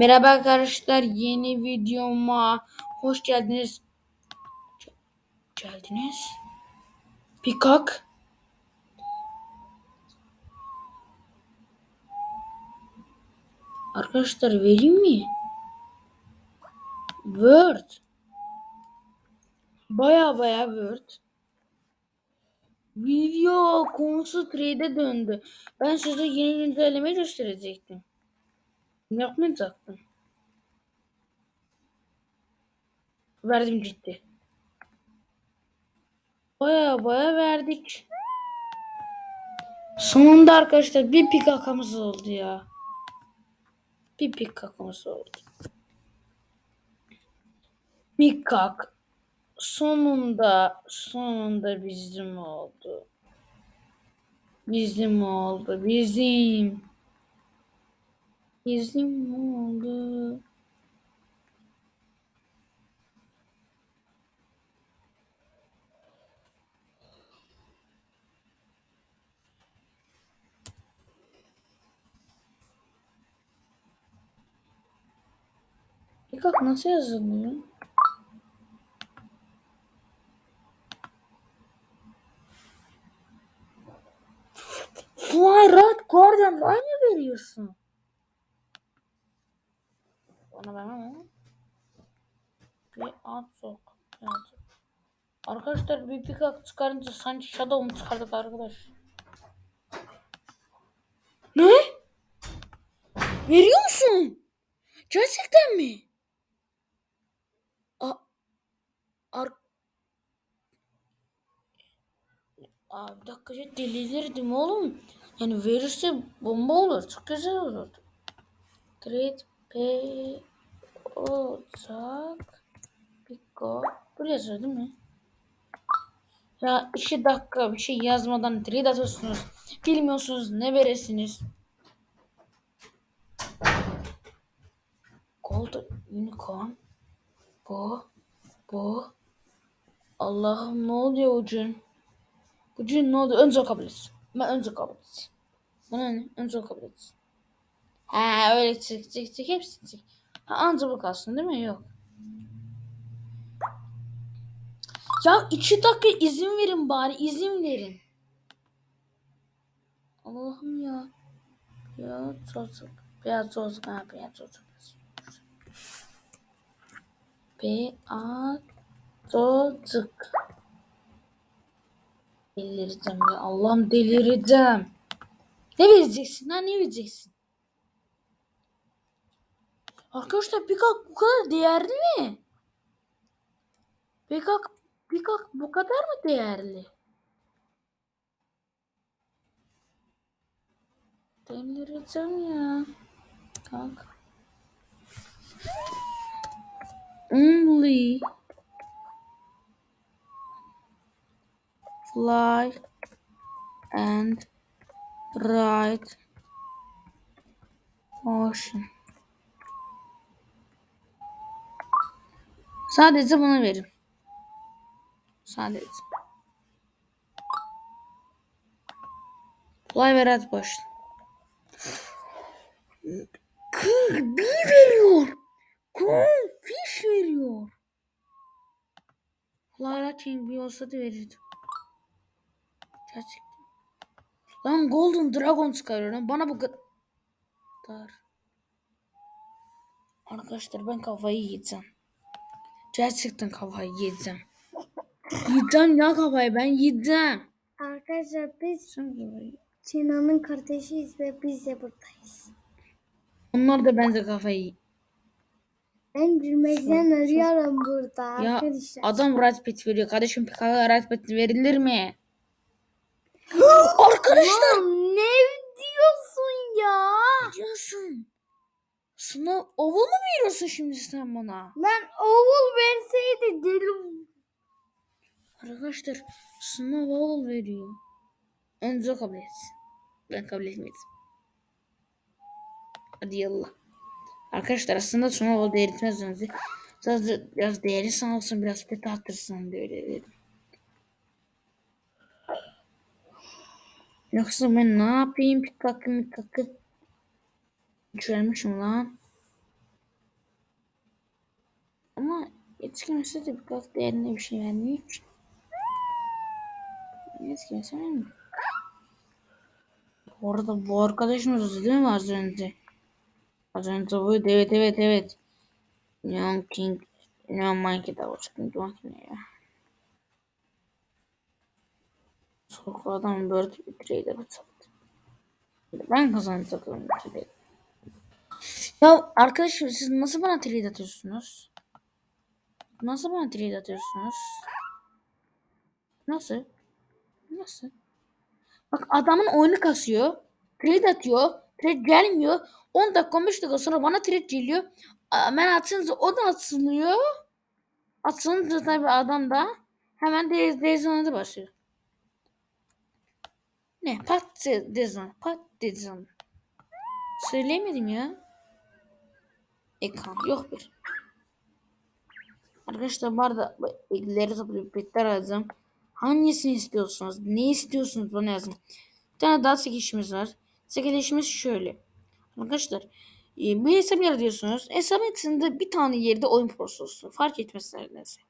Merhaba arkadaşlar yeni videoma hoş geldiniz. Geldiniz. Pikak. Arkadaşlar vereyim mi? Word. Baya baya Word. Video konusu 3'de döndü. Ben size yeni güncelleme gösterecektim. Yapmayacaktım. Verdim ciddi. Baya baya verdik. Sonunda arkadaşlar bir pikakamız oldu ya. Bir pikakamız oldu. Pikak sonunda sonunda bizim oldu. Bizim oldu. Bizim. Bizim oldu. Pikak nasıl yazılıyor? Fly Rat Guardian Line mi veriyorsun? Bana vermem ama. Bir at sok. Arkadaşlar bir pikak çıkarınca sanki Shadow mu çıkardık arkadaş? Ne? Veriyor musun? Gerçekten mi? A Ar Aa, bir dakika ya delirdim oğlum. Yani verirse bomba olur. Çok güzel olurdu. Trade pay olacak. Pico. Buraya yazıyor değil mi? Ya iki dakika bir şey yazmadan trade atıyorsunuz. Bilmiyorsunuz ne veresiniz. Gold Unicorn. Bu. Bu. Allah'ım ne oluyor Ucun? Ucun ne oluyor? Önce o kabul etsin. Ben önce kabul etsin. Bana ne? Önce o kabul etsin. Ha öyle çık çık çık hepsi çık. Ha anca bu kalsın değil mi? Yok. Ya iki dakika izin verin bari izin verin. Allah'ım ya. Ya çocuk. Beyaz çocuk ha beyaz çocuk. Beyaz çocuk. Delireceğim ya Allah'ım delireceğim. Ne vereceksin ha ne vereceksin? Arkadaşlar Pikak bu kadar değerli mi? Pikak, Pikak bu kadar mı değerli? Delireceğim ya. Kanka. Only fly and ride ocean. Sadece buna verin. Sadece. Fly ve red boş. King B veriyor. King fish veriyor. Fly King B olsa da verirdim. Gerçekten. Lan Golden Dragon çıkarıyor lan. Bana bu kadar. Arkadaşlar ben kafayı yiyeceğim. Gerçekten kafayı yiyeceğim. Yiyeceğim ya kafayı ben yiyeceğim. Arkadaşlar biz Sinan'ın kardeşiyiz ve biz de buradayız. Onlar da bence kafayı Ben gülmekten ölüyorum burada Ya arkadaşlar. adam Red Pit veriyor. Kardeşim PKK Red Pit verilir mi? Arkadaşlar. Lan ne diyorsun ya? Diyorsun? Sınav oval mu veriyorsun şimdi sen bana? Lan oğul verseydi derim. Arkadaşlar sınav oval veriyor. Önce o kabul etsin. Ben kabul etmedim. Hadi yallah. Arkadaşlar aslında sınav oval değeritmez önce. Sadece biraz değeri sağ olsun biraz pet attırsın diye öyle dedim. Yoksa ben ne yapayım pikakı mikakı? Vermişim lan. Yetişkin de biraz değerine bir şey vermiyor ki. Yetişkin vermiyor. Bu arada bu arkadaşımız değil mi az önce? Az önce bu evet evet evet. Neon King Neon Monkey de. King Monkey ne ya? Sokak adam böyle bir trader sattı. Ben kazanacaktım trader. Ya arkadaşım siz nasıl bana trade atıyorsunuz? Nasıl bana trade atıyorsunuz? Nasıl? Nasıl? Bak adamın oyunu kasıyor. Trade atıyor. Trade gelmiyor. 10 dakika 15 dakika sonra bana trade geliyor. Ben atınca o da atılıyor. Atılınca tabii adam da hemen Dezon'a başlıyor. Ne? Pat Dezon. Pat Dezon. Söyleyemedim ya. Ekran yok bir. Arkadaşlar bu arada bu ilgileri toplayıp petler alacağım. Hangisini istiyorsunuz? Ne istiyorsunuz bana yazın. Bir tane daha çekişimiz var. Çekilişimiz şöyle. Arkadaşlar e, bir hesap yaratıyorsunuz. Hesap içinde bir tane yerde oyun olsun. Fark etmez neredeyse.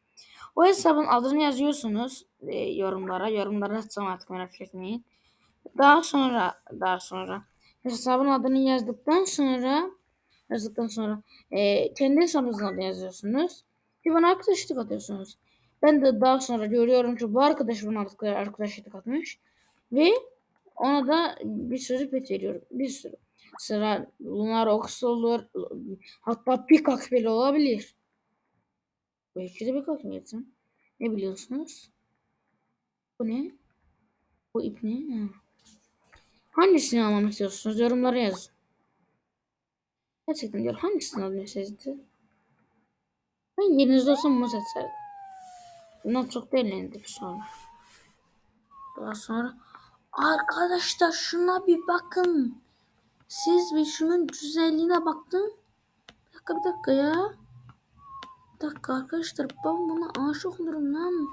O hesabın adını yazıyorsunuz e, yorumlara. Yorumlara atacağım artık merak etmeyin. Daha sonra daha sonra hesabın adını yazdıktan sonra yazdıktan sonra e, kendi hesabınızın adını yazıyorsunuz. Bir bana arkadaşlık atıyorsunuz. Ben de daha sonra görüyorum ki bu arkadaş bana arkadaşlık atmış. Ve ona da bir sürü pet veriyorum. Bir sürü. Sıra Lunar Ox olur. Hatta Peacock bile olabilir. Belki de Peacock mı yetsem? Ne biliyorsunuz? Bu ne? Bu ip ne? Ha. Hangisini almamı istiyorsunuz? Yorumlara yazın. Gerçekten diyor. Hangisini almayı sizce? Ben yerinizde olsam muz etseydim. Bundan çok değerlendim sonra. Daha sonra arkadaşlar şuna bir bakın. Siz bir şunun güzelliğine baktın. Bir dakika bir dakika ya. Bir dakika arkadaşlar ben buna aşık olurum lan.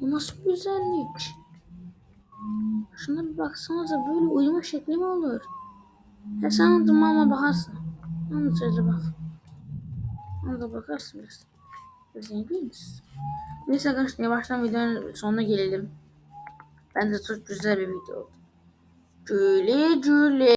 Bu nasıl güzellik? Şuna bir baksanıza böyle uyuma şekli mi olur? Ya sen anladın ama bakarsın. Onu söyle bak. Ona da bakarsın biraz. Biz ne misin? Neyse arkadaşlar yavaştan videonun sonuna gelelim. Bence çok güzel bir video oldu. Güle güle.